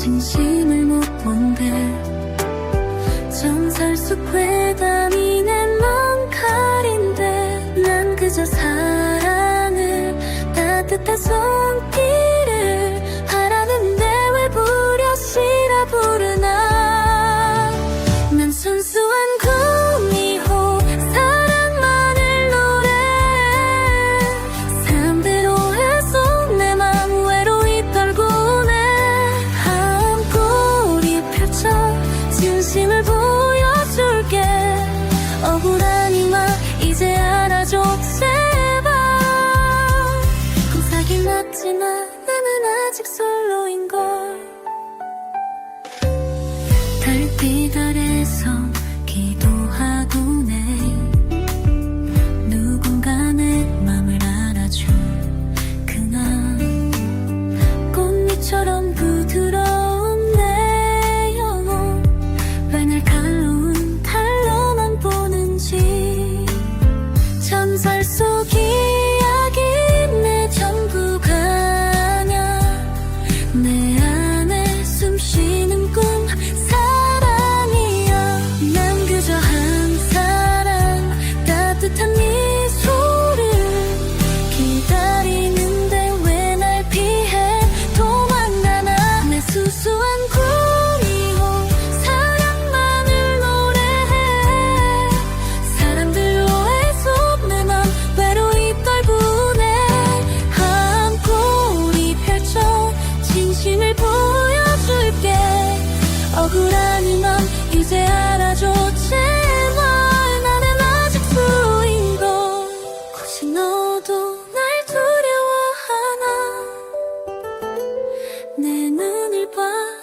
清晰。 하지만 나는 아직 솔로인걸. 달빛 아래서 봐.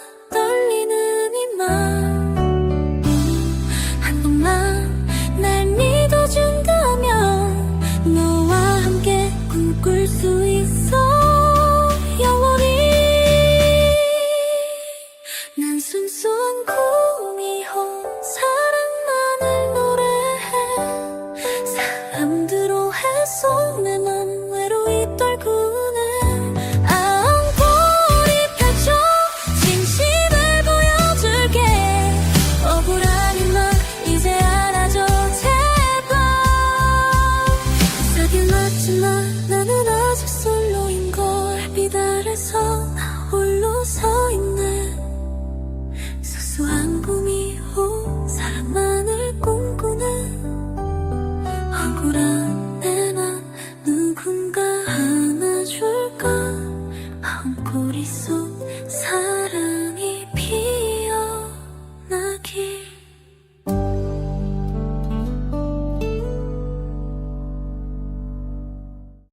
홀에서 홀로 서 있네 소소한 꿈이오 사람만을 꿈꾸네 억울한 내맘 누군가 안아줄까? 마음꼬리 속 사랑이 피어나길